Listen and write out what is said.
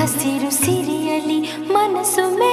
ಹಸಿರು ಸಿರಿಯಲಿ ಮನಸ್ಸು ಮೆರೆ